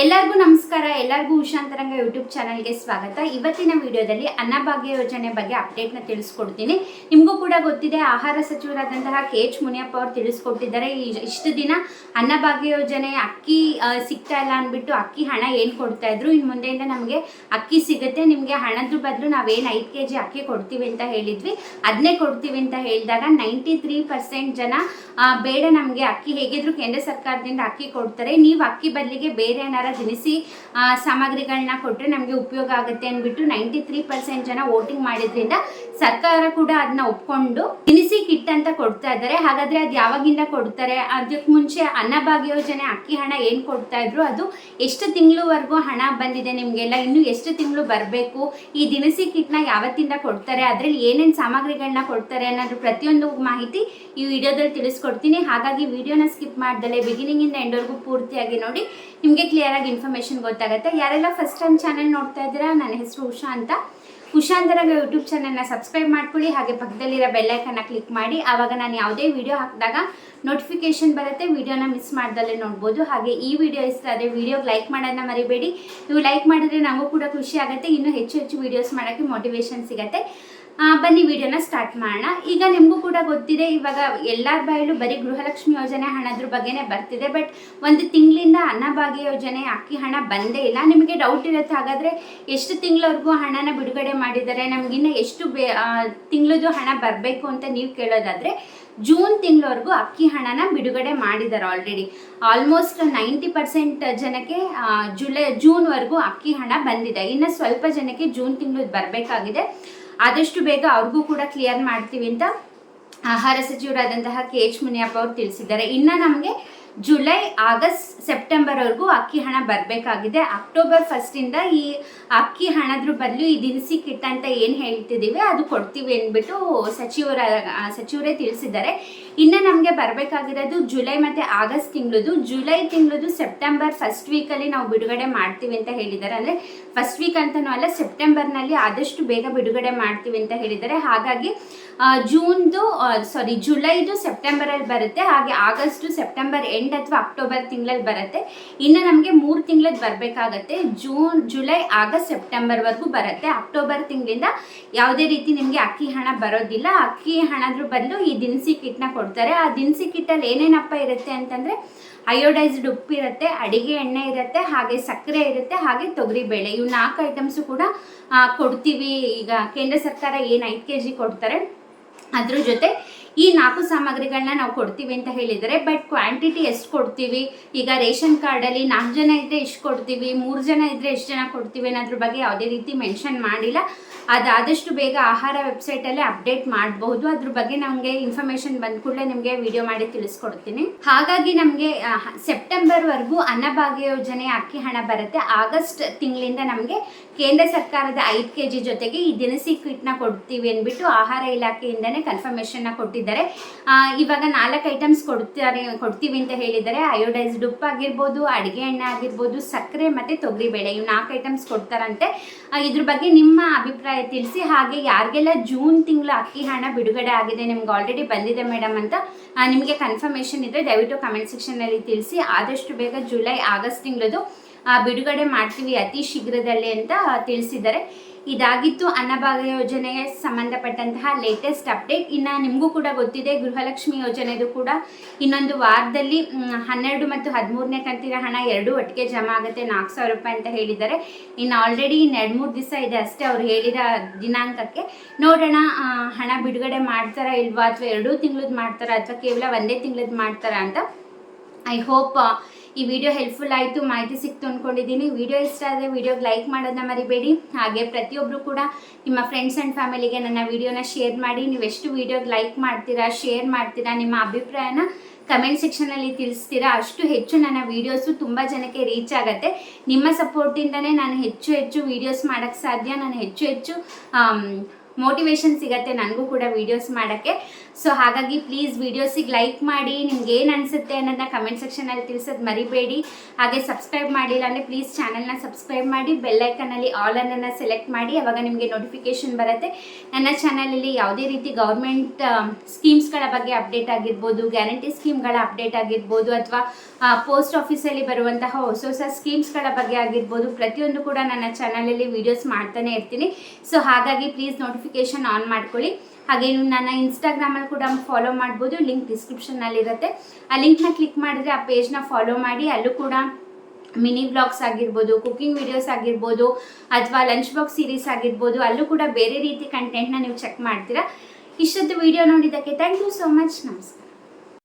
ಎಲ್ಲರಿಗೂ ನಮಸ್ಕಾರ, ಎಲ್ಲರಿಗೂ ಉಷಾಂತರಂಗ ಯೂಟ್ಯೂಬ್ ಚಾನಲ್ಗೆ ಸ್ವಾಗತ. ಇವತ್ತಿನ ವಿಡಿಯೋದಲ್ಲಿ ಅನ್ನಭಾಗ್ಯ ಯೋಜನೆ ಬಗ್ಗೆ ಅಪ್ಡೇಟ್ನ ತಿಳಿಸ್ಕೊಡ್ತೀನಿ. ನಿಮಗೂ ಕೂಡ ಗೊತ್ತಿದೆ, ಆಹಾರ ಸಚಿವರಾದಂತಹ ಕೆ ಎಚ್ ಮುನಿಯಪ್ಪ ಅವರು ತಿಳಿಸ್ಕೊಟ್ಟಿದ್ದಾರೆ ಇಷ್ಟು ದಿನ ಅನ್ನಭಾಗ್ಯ ಯೋಜನೆ ಅಕ್ಕಿ ಸಿಗ್ತಾ ಇಲ್ಲ ಅಂದ್ಬಿಟ್ಟು ಅಕ್ಕಿ ಹಣ ಏನು ಕೊಡ್ತಾ ಇದ್ರು? ಇನ್ನು ಮುಂದೆಯಿಂದ ನಮಗೆ ಅಕ್ಕಿ ಸಿಗುತ್ತೆ, ನಿಮಗೆ ಹಣದ ಬದಲು ನಾವೇನು ಐದು ಕೆ ಜಿ ಅಕ್ಕಿ ಕೊಡ್ತೀವಿ ಅಂತ ಹೇಳಿದ್ವಿ. ಅದನ್ನೇ ಕೊಡ್ತೀವಿ ಅಂತ ಹೇಳಿದಾಗ ನೈಂಟಿ ತ್ರೀ ಪರ್ಸೆಂಟ್ ಜನ ಬೇಡ ನಮಗೆ ಅಕ್ಕಿ, ಹೇಗಿದ್ರು ಕೇಂದ್ರ ಸರ್ಕಾರದಿಂದ ಅಕ್ಕಿ ಕೊಡ್ತಾರೆ. ನೀವು ಅಕ್ಕಿ ಬದಲಿಗೆ ಬೇರೆ ಏನಾರ ದಿನಸಿ ಸಾಮಗ್ರಿಗಳನ್ನ ಕೊಟ್ಟರೆ ನಮಗೆ ಉಪಯೋಗ ಆಗುತ್ತೆ ಅಂದ್ಬಿಟ್ಟು ನೈಂಟಿ ತ್ರೀ ಪರ್ಸೆಂಟ್ ಜನ ವೋಟಿಂಗ್ ಮಾಡಿದ್ರಿಂದ ಸರ್ಕಾರ ಕೂಡ ಅದನ್ನ ಒಪ್ಕೊಂಡು ದಿನಸಿ ಕಿಟ್ ಅಂತ ಕೊಡ್ತಾ ಇದ್ದಾರೆ. ಹಾಗಾದ್ರೆ ಅದು ಯಾವಾಗಿಂದ ಕೊಡ್ತಾರೆ? ಅದಕ್ಕೆ ಮುಂಚೆ ಅನ್ನಭಾಗ್ಯ ಯೋಜನೆ ಅಕ್ಕಿ ಹಣ ಏನು ಕೊಡ್ತಾ ಇದ್ರು? ಅದು ಎಷ್ಟು ತಿಂಗಳವರೆಗೂ ಹಣ ಬಂದಿದೆ ನಿಮಗೆಲ್ಲ? ಇನ್ನು ಎಷ್ಟು ತಿಂಗಳು ಬರಬೇಕು? ಈ ದಿನಸಿ ಕಿಟ್ನ ಯಾವತ್ತಿಂದ ಕೊಡ್ತಾರೆ? ಅದ್ರಲ್ಲಿ ಏನೇನು ಸಾಮಗ್ರಿಗಳನ್ನ ಕೊಡ್ತಾರೆ ಅನ್ನೋದು ಪ್ರತಿಯೊಂದು ಮಾಹಿತಿ ಈ ವಿಡಿಯೋದಲ್ಲಿ ತಿಳಿಸ್ಕೊಡ್ತೀನಿ. ಹಾಗಾಗಿ ವಿಡಿಯೋನ ಸ್ಕಿಪ್ ಮಾಡ್ದಲೆ ಬಿಗಿನಿಂಗಿಂದ ಎಂಡ್ವರೆಗೂ ಪೂರ್ತಿಯಾಗಿ ನೋಡಿ. ನಿಮಗೆ ಕ್ಲಿಯರ್ ಆಗಿ ಇನ್ಫಾರ್ಮೇಶನ್ ಗೊತ್ತಾಗುತ್ತೆ. ಯಾರೆಲ್ಲ ಫಸ್ಟ್ ಟೈಮ್ ಚಾನಲ್ ನೋಡ್ತಾ ಇದ್ದೀರಾ, ನನ್ನ ಹೆಸರು ಉಷಾ ಅಂತ. ಉಷಾಂತರಾಗ ಯೂಟ್ಯೂಬ್ ಚಾನಲ್ನ ಸಬ್ಸ್ಕ್ರೈಬ್ ಮಾಡ್ಕೊಳ್ಳಿ. ಹಾಗೆ ಪಕ್ಕದಲ್ಲಿರೋ ಬೆಲ್ಲೈಕನ್ನ ಕ್ಲಿಕ್ ಮಾಡಿ. ಆವಾಗ ನಾನು ಯಾವುದೇ ವಿಡಿಯೋ ಹಾಕಿದಾಗ ನೋಟಿಫಿಕೇಶನ್ ಬರುತ್ತೆ. ವಿಡಿಯೋನ ಮಿಸ್ ಮಾಡ್ದಲ್ಲೇ ನೋಡ್ಬೋದು. ಹಾಗೆ ಈ ವಿಡಿಯೋ ಇಷ್ಟ ಆದರೆ ವಿಡಿಯೋಗೆ ಲೈಕ್ ಮಾಡೋದನ್ನ ಮರಿಬೇಡಿ. ನೀವು ಲೈಕ್ ಮಾಡಿದ್ರೆ ನಮಗೂ ಕೂಡ ಖುಷಿ ಆಗುತ್ತೆ. ಇನ್ನೂ ಹೆಚ್ಚು ಹೆಚ್ಚು ವಿಡಿಯೋಸ್ ಮಾಡೋಕ್ಕೆ ಮೋಟಿವೇಶನ್ ಸಿಗುತ್ತೆ. ಬನ್ನಿ, ವಿಡಿಯೋನ ಸ್ಟಾರ್ಟ್ ಮಾಡೋಣ. ಈಗ ನಿಮಗೂ ಕೂಡ ಗೊತ್ತಿದೆ, ಇವಾಗ ಎಲ್ಲರ ಬಾಯಲ್ಲೂ ಬರೀ ಗೃಹಲಕ್ಷ್ಮಿ ಯೋಜನೆ ಹಣದ್ರ ಬಗ್ಗೆನೇ ಬರ್ತಿದೆ, ಬಟ್ ಒಂದು ತಿಂಗಳಿಂದ ಅನ್ನಭಾಗ್ಯ ಯೋಜನೆ ಅಕ್ಕಿ ಹಣ ಬಂದೇ ಇಲ್ಲ. ನಿಮಗೆ ಡೌಟ್ ಇರುತ್ತೆ, ಹಾಗಾದರೆ ಎಷ್ಟು ತಿಂಗಳವರೆಗೂ ಹಣನ ಬಿಡುಗಡೆ ಮಾಡಿದ್ದಾರೆ ನಮಗಿನ್ನ ಎಷ್ಟು ಬೇ ತಿಂಗಳದು ಹಣ ಬರಬೇಕು ಅಂತ ನೀವು ಕೇಳೋದಾದರೆ, ಜೂನ್ ತಿಂಗಳವರೆಗೂ ಅಕ್ಕಿ ಹಣನ ಬಿಡುಗಡೆ ಮಾಡಿದ್ದಾರೆ ಆಲ್ರೆಡಿ ಆಲ್ಮೋಸ್ಟ್ ನೈಂಟಿ ಪರ್ಸೆಂಟ್ ಜನಕ್ಕೆ ಜುಲೈ, ಜೂನ್ವರೆಗೂ ಅಕ್ಕಿ ಹಣ ಬಂದಿದೆ. ಇನ್ನು ಸ್ವಲ್ಪ ಜನಕ್ಕೆ ಜೂನ್ ತಿಂಗಳದ್ದು ಬರಬೇಕಾಗಿದೆ. ಆದಷ್ಟು ಬೇಗ ಅವ್ರಿಗೂ ಕೂಡ ಕ್ಲಿಯರ್ ಮಾಡ್ತೀವಿ ಅಂತ ಆಹಾರ ಸಚಿವರಾದಂತಹ ಕೆ ಎಚ್ ಮುನಿಯಪ್ಪ ಅವರು ತಿಳಿಸಿದ್ದಾರೆ. ಇನ್ನು ನಮಗೆ ಜುಲೈ, ಆಗಸ್ಟ್, ಸೆಪ್ಟೆಂಬರ್ವರೆಗೂ ಅಕ್ಕಿ ಹಣ ಬರಬೇಕಾಗಿದೆ. ಅಕ್ಟೋಬರ್ ಫಸ್ಟಿಂದ ಈ ಅಕ್ಕಿ ಹಣದ್ರ ಬದಲು ಈ ದಿನಸಿ ಕಿಟ್ ಅಂತ ಏನು ಹೇಳ್ತಿದ್ದೀವಿ ಅದು ಕೊಡ್ತೀವಿ ಅಂದ್ಬಿಟ್ಟು ಸಚಿವರ ಸಚಿವರೇ ತಿಳಿಸಿದ್ದಾರೆ. ಇನ್ನು ನಮಗೆ ಬರಬೇಕಾಗಿರೋದು ಜುಲೈ ಮತ್ತು ಆಗಸ್ಟ್ ತಿಂಗಳದು. ಜುಲೈ ತಿಂಗಳದು ಸೆಪ್ಟೆಂಬರ್ ಫಸ್ಟ್ ವೀಕಲ್ಲಿ ನಾವು ಬಿಡುಗಡೆ ಮಾಡ್ತೀವಿ ಅಂತ ಹೇಳಿದ್ದಾರೆ. ಅಂದರೆ ಫಸ್ಟ್ ವೀಕ್ ಅಂತಲೂ ಅಲ್ಲ, ಸೆಪ್ಟೆಂಬರ್ನಲ್ಲಿ ಆದಷ್ಟು ಬೇಗ ಬಿಡುಗಡೆ ಮಾಡ್ತೀವಿ ಅಂತ ಹೇಳಿದ್ದಾರೆ. ಹಾಗಾಗಿ ಜೂನ್ದು ಸಾರಿ ಜುಲೈದು ಸೆಪ್ಟೆಂಬರಲ್ಲಿ ಬರುತ್ತೆ, ಹಾಗೆ ಆಗಸ್ಟು ಸೆಪ್ಟೆಂಬರ್ ಎಂಡ್ ಅಥವಾ ಅಕ್ಟೋಬರ್ ತಿಂಗಳಲ್ಲಿ ಬರುತ್ತೆ. ಇನ್ನು ನಮಗೆ ಮೂರು ತಿಂಗಳದ್ದು ಬರಬೇಕಾಗತ್ತೆ. ಜೂನ್, ಜುಲೈ, ಆಗಸ್ಟ್ ಸೆಪ್ಟೆಂಬರ್ವರೆಗೂ ಬರುತ್ತೆ. ಅಕ್ಟೋಬರ್ ತಿಂಗಳಿಂದ ಯಾವುದೇ ರೀತಿ ನಿಮಗೆ ಅಕ್ಕಿ ಹಣ ಬರೋದಿಲ್ಲ. ಅಕ್ಕಿ ಹಣದ್ರ ಬದಲು ಈ ದಿನಸಿ ಕಿಟ್ನ ಕೊಡ್ತಾರೆ. ಆ ದಿನಸಿ ಕಿಟ್ಟಲ್ಲಿ ಏನೇನಪ್ಪ ಇರುತ್ತೆ ಅಂತಂದರೆ ಅಯೋಡೈಸ್ಡ್ ಉಪ್ಪು ಇರುತ್ತೆ, ಅಡಿಗೆ ಎಣ್ಣೆ ಇರುತ್ತೆ, ಹಾಗೆ ಸಕ್ಕರೆ ಇರುತ್ತೆ, ಹಾಗೆ ತೊಗರಿಬೇಳೆ ಇವು ನಾಲ್ಕು ಐಟಮ್ಸು ಕೂಡ ಕೊಡ್ತೀವಿ. ಈಗ ಕೇಂದ್ರ ಸರ್ಕಾರ ಏನು ಐದು ಕೆ ಜಿ ಕೊಡ್ತಾರೆ? ಅದ್ರ ಜೊತೆ ಈ ನಾಲ್ಕು ಸಾಮಗ್ರಿಗಳನ್ನ ನಾವು ಕೊಡ್ತೀವಿ ಅಂತ ಹೇಳಿದರೆ ಬಟ್ ಕ್ವಾಂಟಿಟಿ ಎಷ್ಟು ಕೊಡ್ತೀವಿ? ಈಗ ರೇಷನ್ ಕಾರ್ಡಲ್ಲಿ ನಾಲ್ಕು ಜನ ಇದ್ದರೆ ಎಷ್ಟು ಕೊಡ್ತೀವಿ, ಮೂರು ಜನ ಇದ್ದರೆ ಎಷ್ಟು ಜನ ಕೊಡ್ತೀವಿ ಅನ್ನೋದ್ರ ಬಗ್ಗೆ ಯಾವುದೇ ರೀತಿ ಮೆನ್ಷನ್ ಮಾಡಿಲ್ಲ. ಅದಾದಷ್ಟು ಬೇಗ ಆಹಾರ ವೆಬ್ಸೈಟಲ್ಲೇ ಅಪ್ಡೇಟ್ ಮಾಡಬಹುದು. ಅದ್ರ ಬಗ್ಗೆ ನಮಗೆ ಇನ್ಫಾರ್ಮೇಷನ್ ಬಂದ ಕೂಡಲೇ ನಿಮಗೆ ವಿಡಿಯೋ ಮಾಡಿ ತಿಳಿಸ್ಕೊಡ್ತೀನಿ. ಹಾಗಾಗಿ ನಮಗೆ ಸೆಪ್ಟೆಂಬರ್ವರೆಗೂ ಅನ್ನಭಾಗ್ಯ ಯೋಜನೆ ಅಕ್ಕಿ ಹಣ ಬರುತ್ತೆ. ಆಗಸ್ಟ್ ತಿಂಗಳಿಂದ ನಮಗೆ ಕೇಂದ್ರ ಸರ್ಕಾರದ ಐದು ಕೆ ಜಿ ಜೊತೆಗೆ ಈ ದಿನಸಿ ಕಿಟ್ನ ಕೊಡ್ತೀವಿ ಅಂದ್ಬಿಟ್ಟು ಆಹಾರ ಇಲಾಖೆಯಿಂದನೇ ಕನ್ಫರ್ಮೇಷನ್ನ ಕೊಟ್ಟಿದ್ದಾರೆ ಇವಾಗ ನಾಲ್ಕು ಐಟಮ್ಸ್ ಕೊಡ್ತಾರೆ ಕೊಡ್ತೀವಿ ಅಂತ ಹೇಳಿದ್ದಾರೆ. ಅಯೋಡೈಸ್ಡ್ ಉಪ್ಪು ಆಗಿರ್ಬೋದು, ಅಡುಗೆ ಎಣ್ಣೆ ಆಗಿರ್ಬೋದು, ಸಕ್ಕರೆ ಮತ್ತು ತೊಗರಿಬೇಳೆ ಇವು ನಾಲ್ಕು ಐಟಮ್ಸ್ ಕೊಡ್ತಾರಂತೆ. ಇದ್ರ ಬಗ್ಗೆ ನಿಮ್ಮ ಅಭಿಪ್ರಾಯ ತಿಳಿಸಿ. ಹಾಗೆ ಯಾರಿಗೆಲ್ಲ ಜೂನ್ ತಿಂಗಳು ಅಕ್ಕಿ ಹಣ ಬಿಡುಗಡೆ ಆಗಿದೆ ನಿಮ್ಗೆ ಆಲ್ರೆಡಿ ಬಂದಿದೆ ಮೇಡಮ್ ಅಂತ ನಿಮಗೆ ಕನ್ಫರ್ಮೇಷನ್ ಇದ್ದರೆ ದಯವಿಟ್ಟು ಕಮೆಂಟ್ ಸೆಕ್ಷನಲ್ಲಿ ತಿಳಿಸಿ. ಆದಷ್ಟು ಬೇಗ ಜುಲೈ, ಆಗಸ್ಟ್ ತಿಂಗಳದು ಬಿಡುಗಡೆ ಮಾಡ್ತೀವಿ ಅತಿ ಶೀಘ್ರದಲ್ಲೇ ಅಂತ ತಿಳಿಸಿದ್ದಾರೆ. ಇದಾಗಿತ್ತು ಅನ್ನಭಾಗ್ಯ ಯೋಜನೆಗೆ ಸಂಬಂಧಪಟ್ಟಂತಹ ಲೇಟೆಸ್ಟ್ ಅಪ್ಡೇಟ್ ಇನ್ನು ನಿಮಗೂ ಕೂಡ ಗೊತ್ತಿದೆ, ಗೃಹಲಕ್ಷ್ಮಿ ಯೋಜನೆದು ಕೂಡ ಇನ್ನೊಂದು ವಾರದಲ್ಲಿ ಹನ್ನೆರಡು ಮತ್ತು ಹದಿಮೂರನೇ ಕಂತಿನ ಹಣ ಎರಡೂ ಒಟ್ಟಿಗೆ ಜಮಾ ಆಗುತ್ತೆ, ನಾಲ್ಕು ಸಾವಿರ ರೂಪಾಯಿ ಅಂತ ಹೇಳಿದ್ದಾರೆ. ಇನ್ನು ಆಲ್ರೆಡಿ ಇನ್ನು ಎರಡು ಮೂರು ದಿವಸ ಇದೆ ಅಷ್ಟೇ ಅವ್ರು ಹೇಳಿದ ದಿನಾಂಕಕ್ಕೆ. ನೋಡೋಣ ಹಣ ಬಿಡುಗಡೆ ಮಾಡ್ತಾರಾ ಇಲ್ವಾ, ಅಥವಾ ಎರಡೂ ತಿಂಗಳದ್ದು ಮಾಡ್ತಾರಾ, ಅಥವಾ ಕೇವಲ ಒಂದೇ ತಿಂಗಳದ್ದು ಮಾಡ್ತಾರಾ ಅಂತ. ಐ ಹೋಪ್ ಈ ವಿಡಿಯೋ ಹೆಲ್ಪ್ಫುಲ್ ಆಯಿತು, ಮಾಹಿತಿ ಸಿಕ್ತು ಅಂದ್ಕೊಂಡಿದ್ದೀನಿ ವಿಡಿಯೋ ಇಷ್ಟ ಆದರೆ ವಿಡಿಯೋಗೆ ಲೈಕ್ ಮಾಡೋದನ್ನ ಮರಿಬೇಡಿ. ಹಾಗೆ ಪ್ರತಿಯೊಬ್ಬರು ಕೂಡ ನಿಮ್ಮ ಫ್ರೆಂಡ್ಸ್ ಆ್ಯಂಡ್ ಫ್ಯಾಮಿಲಿಗೆ ನನ್ನ ವಿಡಿಯೋನ ಶೇರ್ ಮಾಡಿ. ನೀವು ಎಷ್ಟು ವಿಡಿಯೋಗೆ ಲೈಕ್ ಮಾಡ್ತೀರಾ ಶೇರ್ ಮಾಡ್ತೀರಾ, ನಿಮ್ಮ ಅಭಿಪ್ರಾಯನ ಕಮೆಂಟ್ ಸೆಕ್ಷನಲ್ಲಿ ತಿಳಿಸ್ತೀರಾ, ಅಷ್ಟು ಹೆಚ್ಚು ನನ್ನ ವೀಡಿಯೋಸು ತುಂಬ ಜನಕ್ಕೆ ರೀಚ್ ಆಗುತ್ತೆ. ನಿಮ್ಮ ಸಪೋರ್ಟಿಂದನೇ ನಾನು ಹೆಚ್ಚು ಹೆಚ್ಚು ವೀಡಿಯೋಸ್ ಮಾಡೋಕ್ಕೆ ಸಾಧ್ಯ. ನಾನು ಹೆಚ್ಚು ಹೆಚ್ಚು ಮೋಟಿವೇಶನ್ ಸಿಗತ್ತೆ, ನನಗೂ ಕೂಡ ವೀಡಿಯೋಸ್ ಮಾಡೋಕ್ಕೆ. ಸೊ ಹಾಗಾಗಿ ಪ್ಲೀಸ್ ವೀಡಿಯೋಸಿಗೆ ಲೈಕ್ ಮಾಡಿ, ನಿಮ್ಗೆ ಏನು ಅನಿಸುತ್ತೆ ಅನ್ನೋದನ್ನ ಕಮೆಂಟ್ ಸೆಕ್ಷನಲ್ಲಿ ತಿಳಿಸೋದು ಮರಿಬೇಡಿ. ಹಾಗೆ ಸಬ್ಸ್ಕ್ರೈಬ್ ಮಾಡಿಲ್ಲ ಅಂದರೆ ಪ್ಲೀಸ್ ಚಾನಲ್ನ ಸಬ್ಸ್ಕ್ರೈಬ್ ಮಾಡಿ ಬೆಲ್ಲೈಕನಲ್ಲಿ ಆಲ್ ಅನ್ನನ್ನು ಸೆಲೆಕ್ಟ್ ಮಾಡಿ, ಅವಾಗ ನಿಮಗೆ ನೋಟಿಫಿಕೇಶನ್ ಬರುತ್ತೆ. ನನ್ನ ಚಾನಲಲ್ಲಿ ಯಾವುದೇ ರೀತಿ ಗೌರ್ಮೆಂಟ್ ಸ್ಕೀಮ್ಸ್ಗಳ ಬಗ್ಗೆ ಅಪ್ಡೇಟ್ ಆಗಿರ್ಬೋದು ಗ್ಯಾರಂಟಿ ಸ್ಕೀಮ್ಗಳ ಅಪ್ಡೇಟ್ ಆಗಿರ್ಬೋದು, ಅಥವಾ ಪೋಸ್ಟ್ ಆಫೀಸಲ್ಲಿ ಬರುವಂತಹ ಹೊಸ ಹೊಸ ಸ್ಕೀಮ್ಸ್ಗಳ ಬಗ್ಗೆ ಆಗಿರ್ಬೋದು, ಪ್ರತಿಯೊಂದು ಕೂಡ ನನ್ನ ಚಾನಲಲ್ಲಿ ವೀಡಿಯೋಸ್ ಮಾಡ್ತಾನೆ ಇರ್ತೀನಿ. ಸೊ ಹಾಗಾಗಿ ಪ್ಲೀಸ್ ನೋಟಿಫಿಕೇಶನ್ ಆನ್ ಮಾಡ್ಕೊಳ್ಳಿ. ಹಾಗೆ ನೀವು ನನ್ನ ಇನ್ಸ್ಟಾಗ್ರಾಮಲ್ಲಿ ಕೂಡ ಫಾಲೋ ಮಾಡ್ಬೋದು. ಲಿಂಕ್ ಡಿಸ್ಕ್ರಿಪ್ಷನ್ನಲ್ಲಿರುತ್ತೆ ಆ ಲಿಂಕ್ನ ಕ್ಲಿಕ್ ಮಾಡಿದ್ರೆ ಆ ಪೇಜ್ನ ಫಾಲೋ ಮಾಡಿ. ಅಲ್ಲೂ ಕೂಡ ಮಿನಿ ಬ್ಲಾಗ್ಸ್ ಆಗಿರ್ಬೋದು ಕುಕಿಂಗ್ ವಿಡಿಯೋಸ್ ಆಗಿರ್ಬೋದು, ಅಥವಾ ಲಂಚ್ ಬಾಕ್ಸ್ ಸೀರೀಸ್ ಆಗಿರ್ಬೋದು, ಅಲ್ಲೂ ಕೂಡ ಬೇರೆ ರೀತಿ ಕಂಟೆಂಟ್ನ ನೀವು ಚೆಕ್ ಮಾಡ್ತೀರಾ. ಇಷ್ಟೊತ್ತು ವಿಡಿಯೋ ನೋಡಿದ್ದಕ್ಕೆ ಥ್ಯಾಂಕ್ ಯು ಸೋ ಮಚ್ ನಮಸ್ಕಾರ.